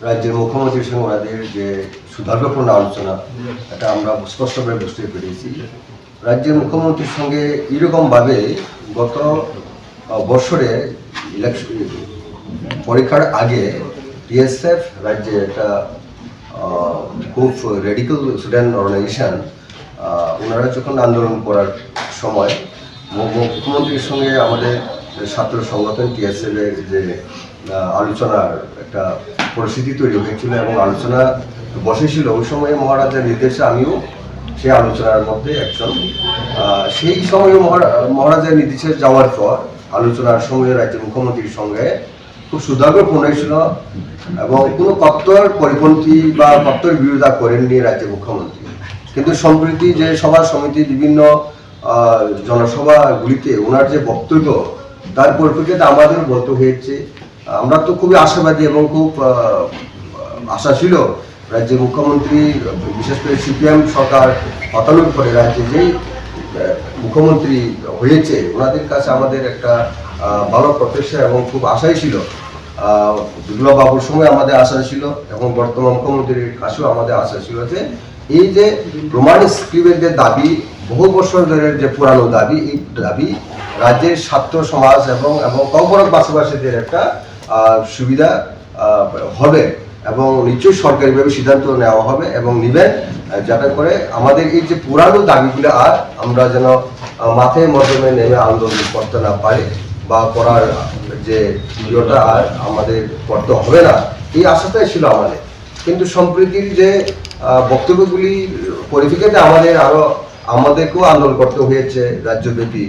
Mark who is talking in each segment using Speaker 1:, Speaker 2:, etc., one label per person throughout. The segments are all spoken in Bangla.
Speaker 1: রাজ্যের মুখ্যমন্ত্রীর সঙ্গে ওনাদের যে সুদীর্ঘপূর্ণ আলোচনা, এটা আমরা স্পষ্টভাবে বুঝতে পেরেছি। রাজ্যের মুখ্যমন্ত্রীর সঙ্গে এরকমভাবে গত বছরে ইলেকশন পরীক্ষার আগে টিএসএফ রাজ্যে একটা খুব রেডিক্যাল স্টুডেন্ট অর্গানাইজেশন ওনারা যখন আন্দোলন করার সময় মুখ্যমন্ত্রীর সঙ্গে আমাদের ছাত্র সংগঠন টিএসএফ এর যে আলোচনার একটা পরিস্থিতি তৈরি হয়েছিল এবং আলোচনা বসেছিল। ওই সময় মহারাজার নির্দেশে আমিও সেই আলোচনার মধ্যে একজন। সেই সময় মহারা- মহারাজার নির্দেশে যাওয়ার পর আলোচনার সময় রাজ্যের মুখ্যমন্ত্রীর সঙ্গে খুব সুদাগ্রপূর্ণ ছিল এবং কোনো কত্তর পরিপন্থী বা কত্তর বিরোধিতা করেননি রাজ্যের মুখ্যমন্ত্রী। কিন্তু সম্প্রতি যে সভা সমিতি বিভিন্ন জনসভাগুলিতে ওনার যে বক্তব্য, তার পরিপ্রেক্ষিতে আমাদের বলতে হয়েছে আমরা তো খুবই আশাবাদী এবং খুব আশা ছিল রাজ্যের মুখ্যমন্ত্রী বিশেষ করে সিপিএম সরকার হতানোর পরে রাজ্যে যেই মুখ্যমন্ত্রী হয়েছে ওনাদের কাছে আমাদের একটা ভালো প্রত্যাশা এবং খুব আশাই ছিল। আহ, বিপ্লব বাবুর সময় আমাদের আশা ছিল এবং বর্তমান মুখ্যমন্ত্রীর কাছেও আমাদের আশা ছিল যে এই যে প্রমাণ স্ক্রিপের যে দাবি বহু বছর ধরে যে পুরানো দাবি এই দাবি রাজ্যের ছাত্র সমাজ এবং এবং কর্পোরেট বাসবাসীদের একটা সুবিধা হবে এবং নিশ্চয়ই সরকারিভাবে সিদ্ধান্ত নেওয়া হবে এবং নেবেন যাতে করে আমাদের এই যে পুরানো দাবিগুলো আর আমরা যেন মাথায় মাধ্যমে নেমে আন্দোলন করতে না পারি বা করার যে ইয়েটা আর আমাদের করতে হবে না, এই আশাটাই ছিল আমাদের। কিন্তু সম্প্রীতির যে বক্তব্যগুলি পরিপ্রেক্ষিতে আমাদের আরও আমাদেরকেও আন্দোলন করতে হয়েছে রাজ্যব্যাপী।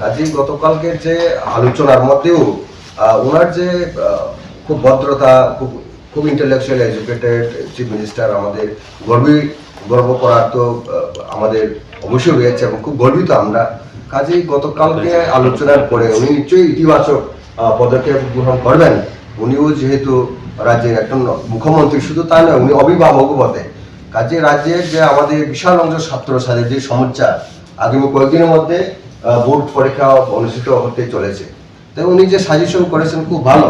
Speaker 1: কাজেই গতকালকে যে আলোচনার মধ্যেও ওনার যে খুব ভদ্রতা খুব খুব ইন্টেলেকচুয়াল এডুকেটেড চিফ মিনিস্টার আমাদের গর্বী গর্ব করার তো আমাদের অবশ্যই রয়েছে এবং খুব গর্বিত আমরা। কাজেই গতকালকে আলোচনার পরে উনি নিশ্চয়ই ইতিবাচক পদক্ষেপ গ্রহণ করবেন। উনিও যেহেতু রাজ্যের একজন মুখ্যমন্ত্রী শুধু তা নয় উনি অভিভাবক বটে। কাজে রাজ্যের যে আমাদের বিশাল অংশ ছাত্র ছাত্রীর যে সমস্যা আগামী কয়েকদিনের মধ্যে বোর্ড পরীক্ষা অনুষ্ঠিত হতে চলেছে। তাই উনি যে সাজেশন করেছেন খুব ভালো।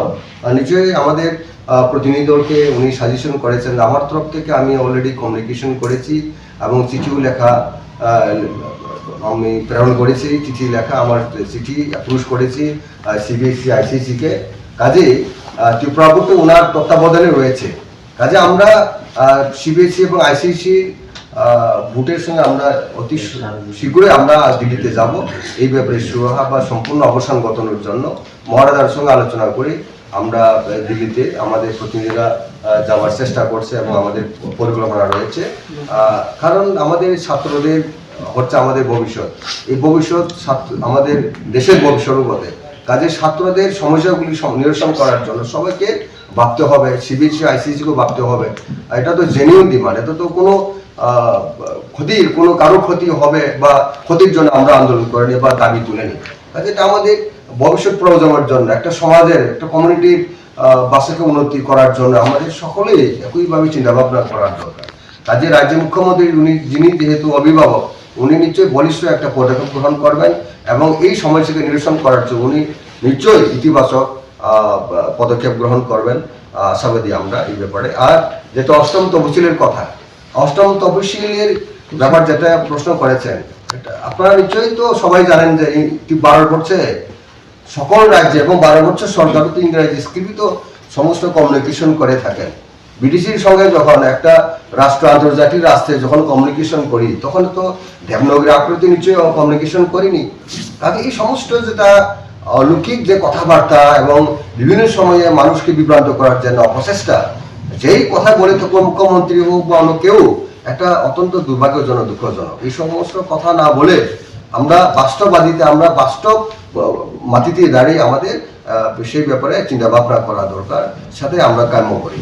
Speaker 1: নিশ্চয়ই আমাদের আহ, প্রতিনিধি দলকে উনি সাজেশন করেছেন। আমার তরফ থেকে আমি অলরেডি কমিউনিকেশন করেছি এবং চিঠিও লেখা আমি প্রেরণ করেছি। চিঠি লেখা আমার চিঠি অ্যাপ্রুভ করেছি সিবিএসসি আইসিসিকে কাজে আহ, ত্রিপুরাপুরতে ওনার তত্ত্বাবধানে রয়েছে। কাজে আমরা সিবিএসসি এবং আইসিসি বুটের সঙ্গে আমরা অতি শীঘ্রই আমরা দিল্লিতে যাব। এই ব্যাপারে সুরাহা বা সম্পূর্ণ অবসান ঘটানোর জন্য মহারাজার সঙ্গে আলোচনা করে আমরা দিল্লিতে আমাদের প্রতিনিধিরা যাওয়ার চেষ্টা করছে এবং আমাদের পরিকল্পনা রয়েছে। কারণ আমাদের ছাত্রদের হচ্ছে আমাদের ভবিষ্যৎ। এই ভবিষ্যৎ ছাত্র, আমাদের দেশের ভবিষ্যৎও বটে। কাজে ছাত্রদের সমস্যাগুলি সম- নিরসন করার জন্য সবাইকে ভাবতে হবে সিবিএসসি আইসিসিকেও ভাবতে হবে। এটা তো জেনুইন ডিমান্ড এটা তো কোনো ক্ষতির, কোনো কারও ক্ষতি হবে বা ক্ষতির জন্য আমরা আন্দোলন করিনি বা দাবি তুলেনি। কাজে এটা আমাদের ভবিষ্যৎ প্রজন্মের জন্য, একটা সমাজের, একটা কমিউনিটির বাসাকে উন্নতি করার জন্য আমাদের সকলেই একইভাবে চিন্তা ভাবনা করার দরকার। কাজে রাজ্য মুখ্যমন্ত্রী উনি, যিনি যেহেতু অভিভাবক, উনি নিশ্চয়ই বলিষ্ঠ একটা পদক্ষেপ গ্রহণ করবেন এবং এই সমস্যাকে নিরসন করার জন্য উনি নিশ্চয়ই ইতিবাচক পদক্ষেপ গ্রহণ করবেন। আশাবাদী আমরা এই ব্যাপারে। আর যেটা অষ্টম তফসিলের কথা অষ্টম তফসিলের ব্যাপার যেটা প্রশ্ন করেছেন আপনারা নিশ্চয়ই তো সবাই জানেন যে বারো করছে সকল রাজ্যে এবং বারো বছর সরকার তো ইংরেজি স্ক্রিপ্ট সমস্ত কমিউনিকেশন করে থাকেন। ব্রিটিশের সঙ্গে যখন একটা রাষ্ট্র আন্তর্জাতিক রাষ্ট্রে যখন কমিউনিকেশন করি, তখন তো দেবনগরী আকৃতি নিশ্চয়ই কমিউনিকেশন করিনি। কাজে এই সমস্ত যেটা অলৌকিক যে কথাবার্তা এবং বিভিন্ন সময়ে মানুষকে বিভ্রান্ত করার জন্য অপচেষ্টা যেই কথা বলে থাকব মুখ্যমন্ত্রী হোক বা অন্য কেউ, একটা অত্যন্ত দুর্ভাগ্যজনক, দুঃখজনক। এই সমস্ত কথা না বলে আমরা বাস্তববাদীতে, আমরা বাস্তব মাটিতে দাঁড়িয়ে আমাদের সেই ব্যাপারে চিন্তা ভাবনা করা দরকার, সাথে আমরা কাম্য করি।